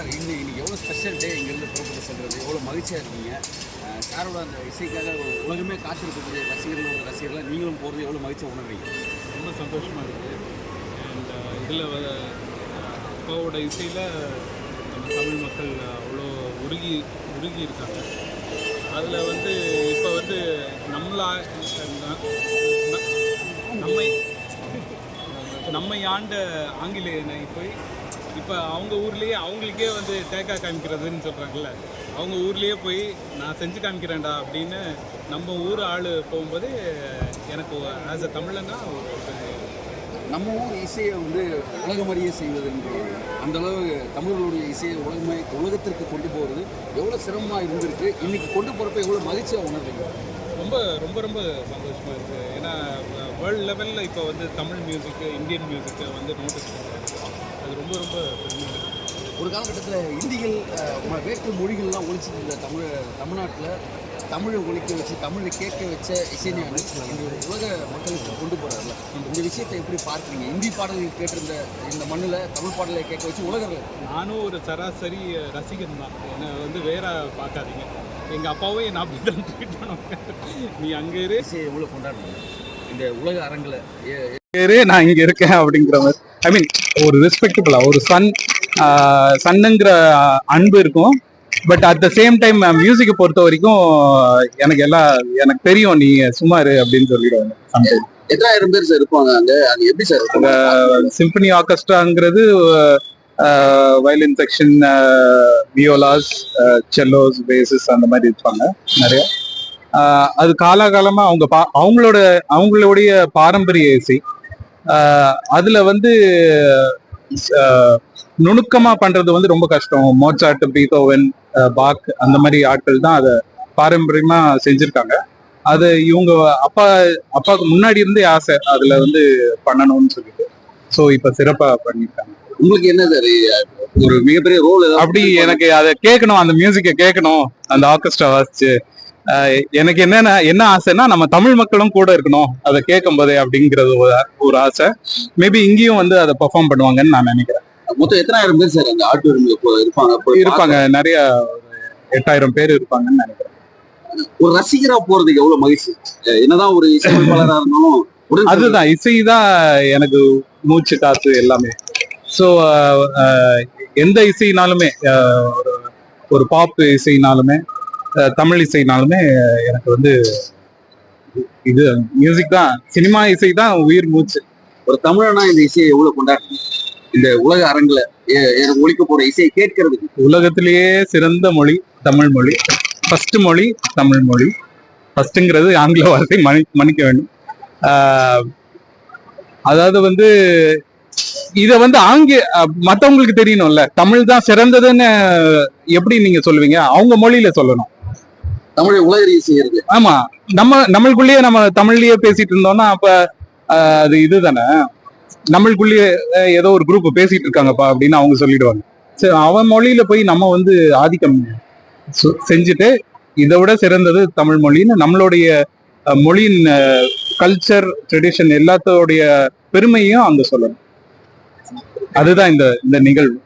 Sir இன்னும் இன்னைக்கு எவ்வளோ ஸ்பெஷல் டே இங்கேருந்து புறப்பட்டு செல்றது? எவ்வளோ மகிழ்ச்சியாக இருக்கீங்க? சாரோட அந்த இசைக்காக உலகமே காத்திருக்கக்கூடிய ரசிகர்கள் உங்கள் ரசிகர்கள் நீங்களும் போகிறது எவ்வளோ மகிழ்ச்சியாக உணர்றீங்க? ரொம்ப சந்தோஷமாக இருக்குது அண்ட் இதில் அப்பாவோட இசையில் நம்ம தமிழ் மக்கள் அவ்வளோ உருகி உருகி இருக்காங்க. அதில் வந்து இப்போ வந்து நம்மளா நம்மை நம்மை ஆண்ட ஆங்கிலேயனை போய் இப்போ அவங்க ஊர்லேயே அவங்களுக்கே வந்து டேக்கா காமிக்கிறதுன்னு சொல்கிறாங்கல்ல அவங்க ஊர்லேயே போய் நான் செஞ்சு காமிக்கிறேன்டா அப்படின்னு நம்ம ஊர் ஆள் போகும்போது எனக்கு ஆஸ் அ தமிழனா ஒரு நம்ம ஊர் இசையை வந்து உலகமறிய செய்வதுன்றது அந்த அளவு தமிழர்களுடைய இசையை உலகமே உலகத்திற்கு கொண்டு போகிறது எவ்வளோ சிரமமாக இருந்திருக்கு இன்னைக்கு கொண்டு போகிறப்ப எவ்வளோ மகிழ்ச்சியாக உணர்றீங்க? ரொம்ப ரொம்ப ரொம்ப சந்தோஷமாக இருக்குது ஏன்னா வேர்ல்டு லெவலில் இப்போ வந்து தமிழ் மியூசிக்கு இந்தியன் மியூசிக்கை வந்து நோட்டீஸ் பண்ணுறாங்க அது ரொம்ப ரொம்ப ஒரு காலகட்டத்தில் இந்திகள் வேற்று மொழிகள்லாம் ஒழிச்சிட்டு இருந்த தமிழ் தமிழ்நாட்டில் தமிழை ஒழிக்க வச்சு தமிழை கேட்க வச்ச இசைஞானி இந்த உலக மக்களுக்கு கொண்டு போகிறாருல இந்த விஷயத்தை எப்படி பார்க்குறீங்க? இந்தி பாடல்கள் கேட்டிருந்த இந்த மண்ணில் தமிழ் பாடலை கேட்க வச்சு உலகர்கள் நானும் ஒரு சராசரி ரசிகன் தான். என்னை வந்து வேற பார்க்காதீங்க. எங்கள் அப்பாவும் என்னை அப்படி தான் ட்ரீட் பண்ணுவாங்க. நீ அங்கே இரு. இசையை எவ்வளோ கொண்டாடுறாங்க இந்த உலக அரங்கில் பேரு நான் இங்க இருக்கேன் அப்படிங்கிற மாதிரி. ஐ மீன் ஒரு ரெஸ்பெக்டபிளா ஒரு சன் சன்னுங்கிற அன்பு இருக்கும். But at the same time மியூசிக்கை பொறுத்த வரைக்கும் எனக்கு எல்லாம் எனக்கு தெரியும் நீ சும்மா இரு அப்படின்னு சொல்லிடுவாங்க. எத்தனாயிரம் பேர் சார் இருப்பாங்க அங்கே? அது எப்படி sir symphony ஆர்கெஸ்ட்ராங்கிறது violin section violas cellos basses அந்த மாதிரி இருப்பாங்க நிறைய. அது காலாகாலமா அவங்க பா அவங்களோட அவங்களுடைய பாரம்பரிய இசை. அதுல வந்து நுணுக்கமா பண்றது வந்து ரொம்ப கஷ்டம். மோச்சாட் பீத்தோவன் ஆஹ் பாக் அந்த மாதிரி ஆட்கள் தான் அதை பாரம்பரியமா செஞ்சிருக்காங்க. அது இவங்க அப்பா அப்பாவுக்கு முன்னாடி இருந்தே ஆசை அதுல வந்து பண்ணணும்னு சொல்லிட்டு. ஸோ இப்ப சிறப்பா பண்ணியிருக்காங்க உங்களுக்கு என்ன சார் ஒரு மிகப்பெரிய ரோல் அப்படி எனக்கு அதை கேட்கணும் அந்த மியூசிக்கை கேட்கணும். அந்த ஆர்கெஸ்ட்ரா வாசிச்சு எனக்கு என்னன்னா என்ன ஆசைன்னா நம்ம தமிழ் மக்களும் கூட இருக்கணும். அதை கேட்கும் போதே அப்படிங்கிறது ஒரு ஆசை. மேபி இங்கேயும் வந்து அதை பெர்ஃபார்ம் பண்ணுவாங்கன்னு நான் நினைக்கிறேன். மொத்தம் எத்தனாயிரம் பேர் சார் அந்த ஆட்டு இருப்பாங்க? இருப்பாங்க. நிறைய எட்டாயிரம் பேர் இருப்பாங்கன்னு நினைக்கிறேன். ஒரு ரசிகரா போறதுக்கு எவ்வளவு மகிழ்ச்சி? என்னதான் ஒரு இசையமைப்பாளரா இருந்தாலும் அதுதான் இசை தான் எனக்கு மூச்சு காத்து எல்லாமே. ஸோ எந்த இசைனாலுமே ஒரு ஒரு பாப் இசைனாலுமே தமிழ் இசைனாலுமே எனக்கு வந்து இது மியூசிக் தான் சினிமா இசை தான் உயிர் மூச்சு. ஒரு தமிழனா இந்த இசையை எவ்வளவு கொண்டாடுறீங்க இந்த உலக அரங்குல ஒழிக்க போற இசையை கேட்கறதுக்கு. உலகத்திலேயே சிறந்த மொழி தமிழ் மொழி. ஃபர்ஸ்ட் மொழி தமிழ் மொழி. ஃபர்ஸ்ட்டுங்கிறது ஆங்கில வார்த்தை மனி மன்னிக்க வேண்டும். ஆஹ் அதாவது வந்து இத வந்து ஆங்கில மத்தவங்களுக்கு தெரியணும்ல. தமிழ் தான் சிறந்ததுன்னு எப்படி நீங்க சொல்லுவீங்க? அவங்க மொழியில சொல்லணும். தமிழை உலகறிய செய்யறது. ஆமா. நம்ம நம்மளுக்குள்ளேயே நம்ம தமிழ்லயே பேசிட்டு இருந்தோம்னா அப்ப அது இதுதானே? நம்மளுக்குள்ளேயே ஏதோ ஒரு குரூப் பேசிட்டு இருக்காங்கப்பா அப்படின்னு அவங்க சொல்லிடுவாங்க. சரி அவன் மொழியில போய் நம்ம வந்து ஆதிக்கம் செஞ்சுட்டு இதை விட சிறந்தது தமிழ் மொழின்னு நம்மளுடைய மொழியின் கல்ச்சர் ட்ரெடிஷன் எல்லாத்தோடைய பெருமையும் அங்க சொல்லணும். அதுதான் இந்த இந்த நிகழ்வு.